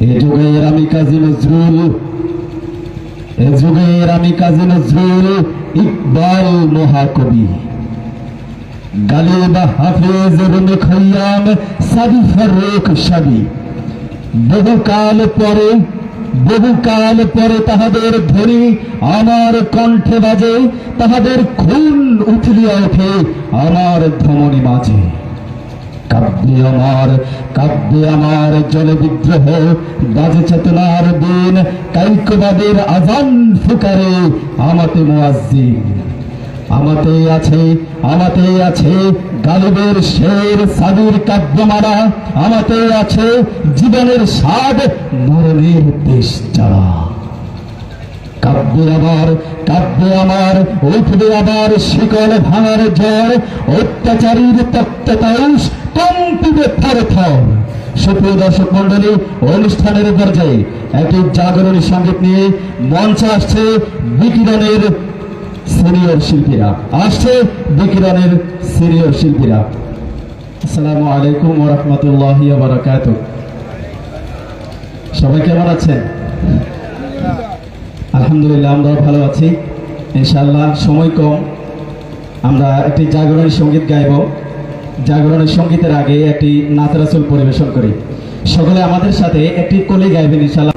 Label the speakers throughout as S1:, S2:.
S1: যুগের আমি কাজী নজরুল, এ যুগের আমি কাজী নজরুল ইকবাল মহাকবি। গালিব খৈয়াম ফারুক বহুকাল পরে বহুকাল পরে তাহাদের ধ্বনি আমার কণ্ঠে বাজে, তাহাদের খুন উথলিয়া ওঠে আমার ধমনী মাঝে। কাব্যে আমার কাব্যে আমার জলে বিদ্রোহ বাজে চেতনার দিন, কাইকবাদের আজান ফুকারে আমাতে মুয়াজ্জিন। আমাতে আছে আমাতে আছে গালিবের শের সাবির কাব্যমালা, আমাতে আছে জীবনের স্বাদ মরণের দেশ যারা কাব্যে আবার কাব্যে আমার উঠবে আবার শিকল ভাঙার জ্বর, অত্যাচারীর তত্ত্বতাউস কম্পিবে থর সুপ্রিয় দর্শক মন্ডলী অনুষ্ঠানের একটি জাগরণী সংগীত নিয়ে মঞ্চে আসছে বিকিরণের সিনিয়র শিল্পীরা। আসছে বিকিরণের সিনিয়র শিল্পীরা। আসসালামু আলাইকুম বারাকাত সবাই কেমন আছেন? আলহামদুলিল্লাহ, আমরাও ভালো আছি। ইনশাআল্লাহ সময় কম। আমরা একটি জাগরণের সংগীত গাইব। জাগরণের সঙ্গীতের আগে একটি নাতরাসুল পরিবেশন করি। সকলে আমাদের সাথে একটি কলি গাইবেন ইনশাআল্লাহ।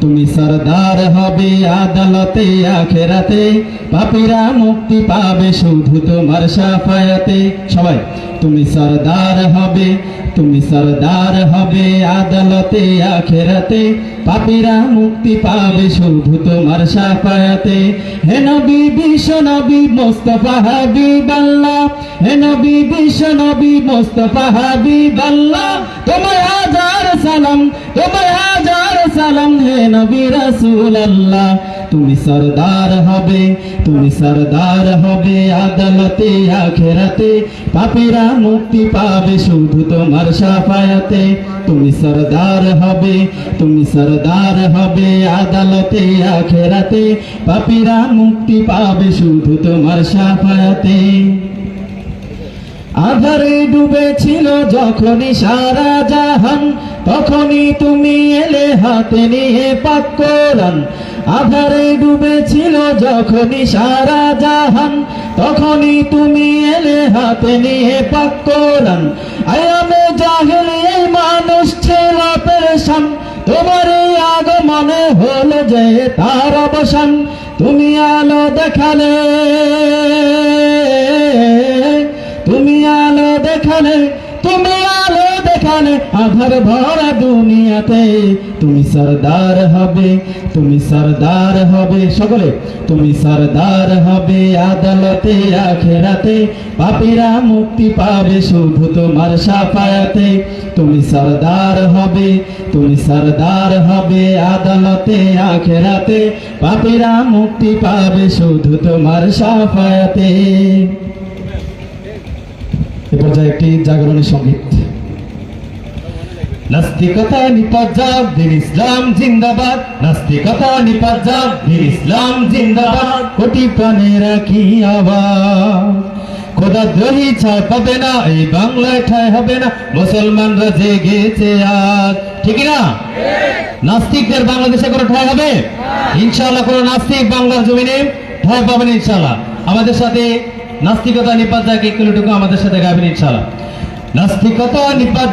S1: তুমি সরদার হবে আদালতে, আখেরাতে। পাপীরা মুক্তি পাবে শুধু তোমার সাফায়াতে। সবাই, তুমি সরদার হবে, তুমি সরদার হবে আদালতে, আখেরাতে। পাপীরা মুক্তি পাবে শুধু তোমার সাফায়াতে। হে নবী, বিশ্ব নবী, মোস্তফা হাবিব আল্লাহ হে নবী, বিশ্ব নবী, মোস্তফা হাবিব আল্লাহ তোমায় হাজার সালাম, তোমায় হাজার সালাম হে নবী রাসূল আল্লাহ তুমি সরদার হবে, তুমি সরদার হবে আদালতে, আখেরাতে। পাপীরা মুক্তি পাবে শুধু তোমার সাফায়াতে। তুমি সরদার হবে, তুমি সরদার হবে আদালতে, আখেরাতে। পাপীরা মুক্তি পাবে শুধু তোমার সাফায়াতে। আধারে ডুবেছিল যখনই সারা জাহান, তখনই তুমি এলে হাতে নিয়ে পাক কোরআন। আধারে ডুবেছিল যখনই সারা জাহান, তখনই তুমি এলে হাতে নিয়ে পাক কোরআন। আয়ামে জাহেল, এই মানুষ ছিল পেরেশান। তোমার আগমনে হলো যে তার অবসান। তুমি আলো দেখালে। আধার ভরা দুনিয়াতে তুমি সরদার হবে, তুমি সরদার হবে। সকলে, তুমি সরদার হবে আদালতে, আখেরাতে। পাপীরা মুক্তি পাবে শুধু তোমার সাফায়াতে। তুমি সরদার হবে, তুমি সরদার হবে আদালতে, আখেরাতে। পাপীরা মুক্তি পাবে শুধু তোমার সাফায়াতে। এ পর্যায়ে একটি জাগরণী সংগীত। নাস্তিকতা নিপাজাব দিন ইসলাম জিন্দাবাদ। নাস্তিকতা নিপাজাব দিন ইসলাম জিন্দাবাদ। কোটি প্রাণে রাখি আবার দ্রোহী ছায় পাবে না, এই বাংলায় ঠায় হবে না। মুসলমানরা জেগেছে আজ। ঠিক না? নাস্তিকদের বাংলাদেশে কোনো ঠায় হবে? ইনশাআল্লাহ কোনো নাস্তিক বাংলার জমিনে ঠায় পাবেন ইনশাআল্লাহ। আমাদের সাথে নাস্তিকতা নিপাত যাক একটুকু আমাদের সাথে গাবেন ইনশাআল্লাহ। নাস্তিকতা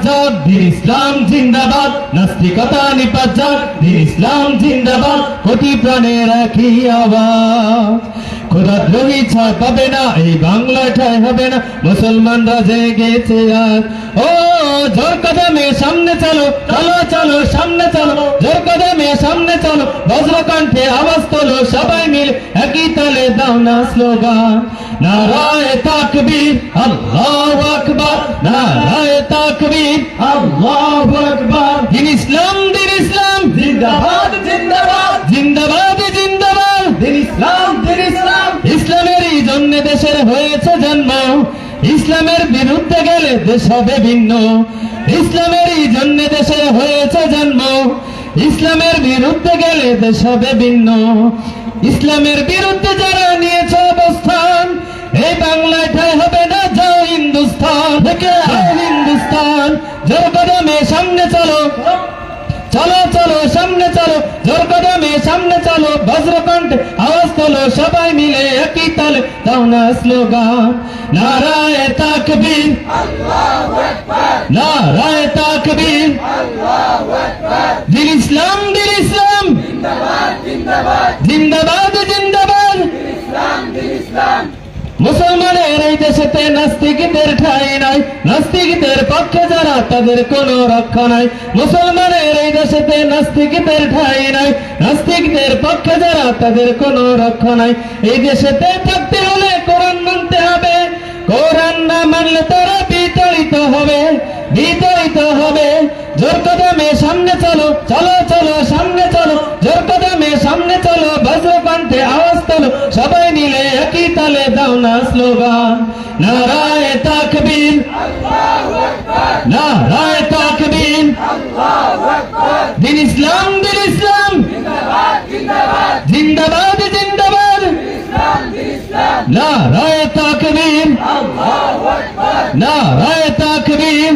S1: যাক দিন ইসলাম জিন্দাবাদ। নাস্তিকতা নিপাত দিন ইসলাম জিন্দাবাদ। কোটি প্রাণে রাখি আওয়াজ। খোদা দ্রোহী ছাড় পাবে না, এই বাংলা ঠাই হবে না। মুসলমানরা জেগেছে আর। ও জোর কদমে সামনে চলো চলো চলো সামনে চলো জোর কদমে সামনে চলো। বজ্রকণ্ঠে আওয়াজ তোলো সবাই মিল একই তালে দাও না স্লোগান। নারায় তাকবীর আল্লাহু আকবার। নারায় তাকবীর আল্লাহু আকবার। দিন ইসলাম দিন ইসলাম। জিন্দাবাদ জিন্দাবাদ। জিন্দাবাদ জিন্দাবাদ। দিন ইসলাম দিন ইসলাম। ইসলামেরই জন্য দেশের হয়েছে জন্ম। ইসলামের বিরুদ্ধে গেলে দেশ হবে ভিন্ন। ইসলামেরই জন্য দেশে হয়েছে জন্ম। ইসলামের বিরুদ্ধে গেলে দেশ হবে ইসলামের বিরুদ্ধে যারা নিয়েছে অবস্থান, এই বাংলায় ঠাই হবে না যাও হিন্দুস্তান। থেকে হিন্দুস্তান। জোর কদমে সামনে চলো। চলো চলো, সামনে চলো। জোর কদমে সামনে চলো। বজ্রকণ্ঠ আওয়াজ তোলো সবাই মিলে একই তালে দাও না স্লোগান। নারায় তাকবীর। নারায় তাকবীর। দিন ইসলাম দিন ইসলাম। জিন্দাবাদ জিন্দাবাদ। মুসলমানের এই দেশেতে নাস্তিকদের ঠাই নাই। নাস্তিকদের পক্ষে যারা, তাদের কোনো রক্ষা নাই। মুসলমানের এই দেশেতে নাস্তিকদের ঠাই নাই। নাস্তিকদের পক্ষে যারা, তাদের কোনো রক্ষা নাই। এই দেশেতে থাকতে হলে কোরআন মানতে হবে। কোরআন না মানলে তারা বিতাড়িত হবে। বিতাড়িত হবে। জোর কদমে সামনে চলো চলো চলো, সামনে চলো। জোর কদমে সামনে চলো। বজ্রকণ্ঠে আওয়াজ তোলো, সবাই মিলে একই তালে দাও না স্লোগান। নারায় তাকবীর। নারায় তাকবীর। দিন ইসলাম দিন ইসলাম। জিন্দাবাদ জিন্দাবাদ। নারায় তাকবীর। নারায় তাকবীর।